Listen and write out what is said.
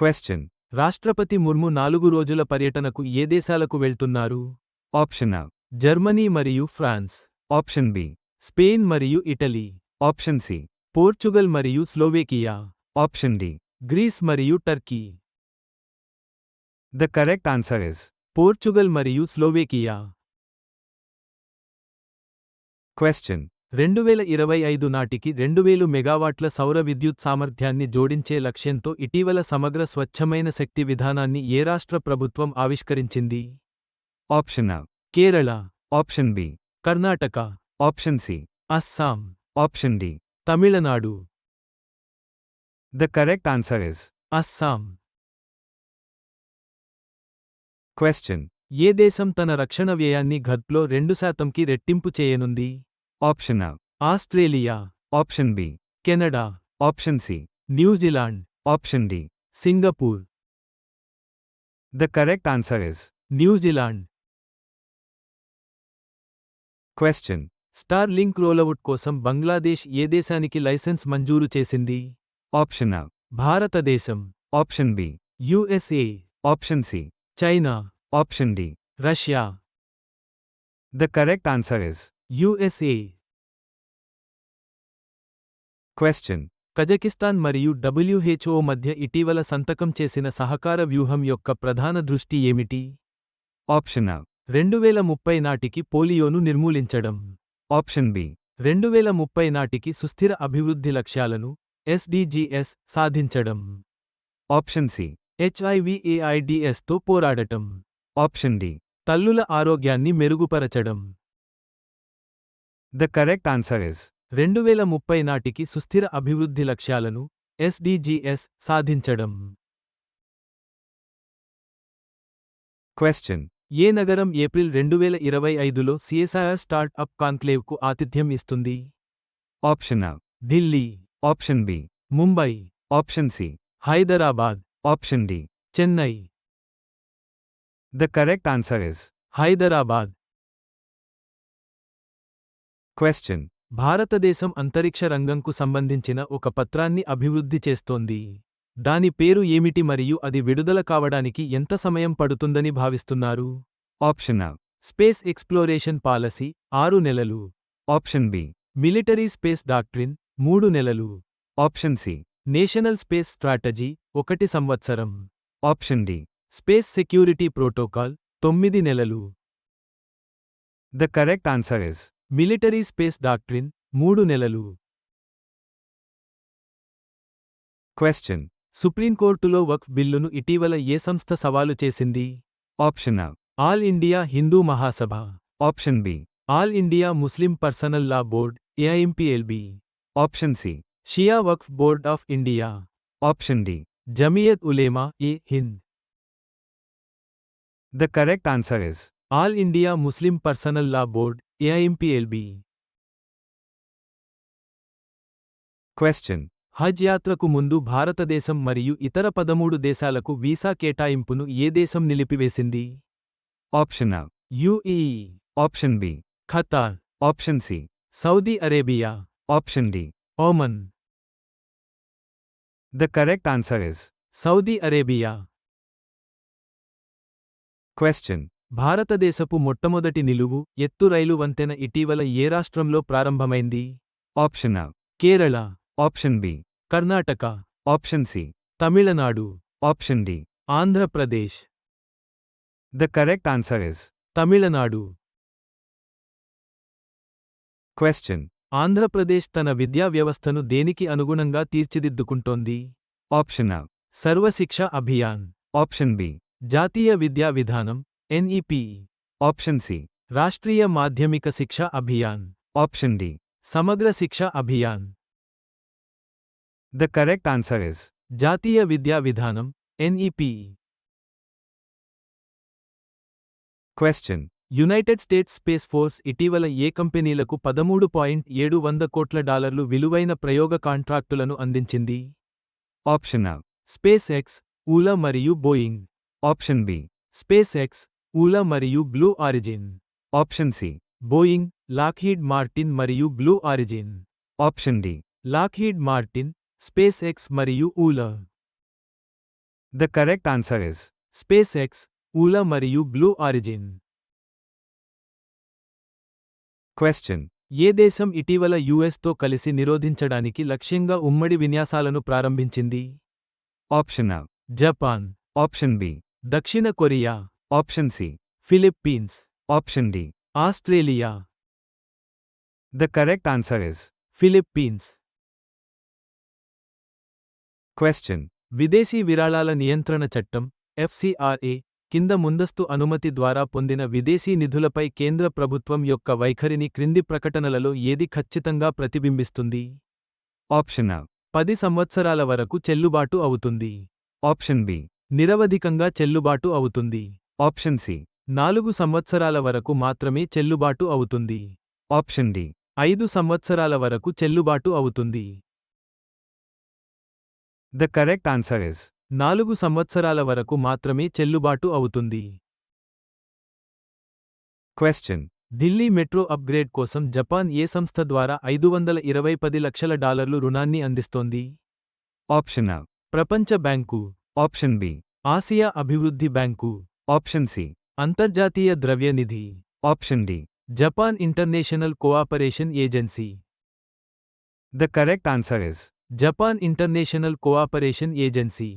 Question. రాష్ట్రపతి ముర్ము నాలుగు రోజుల పర్యటనకు ఏ దేశాలకు వెళ్తున్నారు Option A. జర్మనీ మరియు ఫ్రాన్స్ Option B. స్పెయిన్ మరియు ఇటలీ Option C. పోర్చుగల్ మరియు స్లోవేకియా Option D. గ్రీస్ మరియు Turkey The correct answer is Portugal మరియు స్లోవేకియా Question. రెండు వేల ఇరవై ఐదు నాటికి రెండు వేలు మెగావాట్ల సౌర విద్యుత్ సామర్థ్యాన్ని జోడించే లక్ష్యంతో ఇటీవల సమగ్ర స్వచ్ఛమైన శక్తి విధానాన్ని ఏ రాష్ట్ర ప్రభుత్వం ఆవిష్కరించింది A. Kerala Option B. Karnataka Option C. Assam Option D. Tamil Nadu The correct answer is Assam Question. ఏ దేశం తన రక్షణ వ్యయాన్ని ఘత్లో రెండు శాతంకి రెట్టింపు చేయనుంది option Australia. Option B Canada. Option C New Zealand. Option D Singapore. The correct answer is New Zealand. Question Starlink rollout కోసం బంగ్లాదేశ్ ఏ దేశానికి లైసెన్స్ మంజూరు చేసింది? ఆప్షన్ భారతదేశం. Option B USA. Option C China. Option D Russia. The correct answer is USA Question. Kazakhstan మరియు WHO మధ్య ఇటీవల సంతకం చేసిన సహకార వ్యూహం యొక్క ప్రధాన దృష్టి ఏమిటి Option A. రెండువేల ముప్పై నాటికి పోలియోను నిర్మూలించడం Option B. రెండువేల ముప్పై నాటికి సుస్థిర అభివృద్ధి లక్ష్యాలను ఎస్డిజిఎస్ సాధించడం Option C. హెచ్ఐవిఏఐడిఎస్తో పోరాడటం Option D. తల్లుల ఆరోగ్యాన్ని మెరుగుపరచడం The correct answer is రెండువేల ముప్పై నాటికి సుస్థిర అభివృద్ధి లక్ష్యాలను ఎస్డిజిఎస్ సాధించడం Question. ఏ నగరం ఏప్రిల్ రెండువేల ఇరవై ఐదులో సిఎస్ఐఆర్ స్టార్ట్ అప్ కాన్క్లేవ్కు ఆతిథ్యం ఇస్తుంది Option A. Delhi Option B. Mumbai Option C. Hyderabad Option D. Chennai The correct answer is Hyderabad Question. భారతదేశం అంతరిక్ష రంగంకు సంబంధించిన ఒక పత్రాన్ని అభివృద్ధి చేస్తోంది దాని పేరు ఏమిటి మరియు అది విడుదల కావడానికి ఎంత సమయం పడుతుందని భావిస్తున్నారు Option A. Space exploration policy ఆరు నెలలు Option B. Military space doctrine మూడు నెలలు Option C. National space strategy ఒకటి సంవత్సరం Option D. Space security protocol తొమ్మిది నెలలు The correct answer is military space doctrine మూడు నెలలు Question. సుప్రీంకోర్టులో వక్ఫ్ బిల్లును ఇటీవల ఏ సంస్థ సవాలు చేసింది Option A. All India Hindu Mahasabha Option B. All India Muslim personal law board AIMPLB Option C. Shia Waqf board of India Option D. Jamiat Ulema e Hind The correct answer is all India Muslim personal law board AIMPLB Question. హజ్ యాత్రకు ముందు భారతదేశం మరియు ఇతర పదమూడు దేశాలకు visa కేటాయింపును ఏ దేశం నిలిపివేసింది A. UAE Option B. Qatar Option C. Saudi Arabia Option D. Oman The correct answer is Saudi Arabia Question. భారతదేశపు మొట్టమొదటి నిలువు ఎత్తు రైలు వంతెన ఇటీవల ఏ రాష్ట్రంలో ప్రారంభమైంది Option A. Kerala Option B. Karnataka Option C. Tamil Nadu Option D. Andhra Pradesh The correct answer is Tamil Nadu Question. Andhra Pradesh తన విద్యా వ్యవస్థను దేనికి అనుగుణంగా తీర్చిదిద్దుకుంటోంది Option A. Sarva Shiksha Abhiyan Option B. జాతీయ విద్యా విధానం ఎన్ఈపి ఆప్షన్ సి రాష్ట్రీయ మాధ్యమిక శిక్ష Abhiyan option D Samagra Shiksha Abhiyan the correct answer is జాతీయ విద్యా విధానం NEP question United States space force ఇటీవల ఏ కంపెనీలకు పదమూడు పాయింట్ ఏడు వంద కోట్ల డాలర్లు విలువైన ప్రయోగ కాంట్రాక్టులను అందించింది? ఆప్షన్ ఆ స్పేస్ ఎక్స్ ఊల మరియు Boeing option B SpaceX ULA మరియు Blue Origin Option C. Boeing Lockheed Martin మరియు Blue Origin Option D. Lockheed Martin SpaceX మరియు ULA The correct answer is SpaceX ULA మరియు బ్లూ ఆరిజిన్ question. ఏ దేశం ఇటీవల యుఎస్తో కలిసి నిరోధించడానికి లక్ష్యంగా ఉమ్మడి విన్యాసాలను ప్రారంభించింది A. Japan Option B. దక్షిణ Korea Option C. Philippines Option D. Australia The correct answer is Philippines question. విదేశీ విరాళాల నియంత్రణ చట్టం ఎఫ్సిఆర్ఏ కింద ముందస్తు అనుమతి ద్వారా పొందిన విదేశీ నిధులపై కేంద్ర ప్రభుత్వం యొక్క వైఖరిని క్రింది ప్రకటనలలో ఏది ఖచ్చితంగా ప్రతిబింబిస్తుంది A. పది సంవత్సరాల వరకు చెల్లుబాటు అవుతుంది Option B. నిరవధికంగా చెల్లుబాటు అవుతుంది Option C. నాలుగు సంవత్సరాల వరకు మాత్రమే చెల్లుబాటు అవుతుంది Option D. ఐదు సంవత్సరాల వరకు చెల్లుబాటు అవుతుంది The correct answer is నాలుగు సంవత్సరాల వరకు మాత్రమే చెల్లుబాటు అవుతుంది question. ఢిల్లీ మెట్రో అప్గ్రేడ్ కోసం జపాన్ ఏ సంస్థ ద్వారా ఐదు వందల ఇరవై పది లక్షల డాలర్లు రుణాన్ని అందిస్తోంది Option A. ప్రపంచ బ్యాంకు Option B. ఆసియా అభివృద్ధి బ్యాంకు Option C. అంతర్జాతీయ ద్రవ్యనిధి Option D. Japan International Cooperation Agency The correct answer is Japan International Cooperation Agency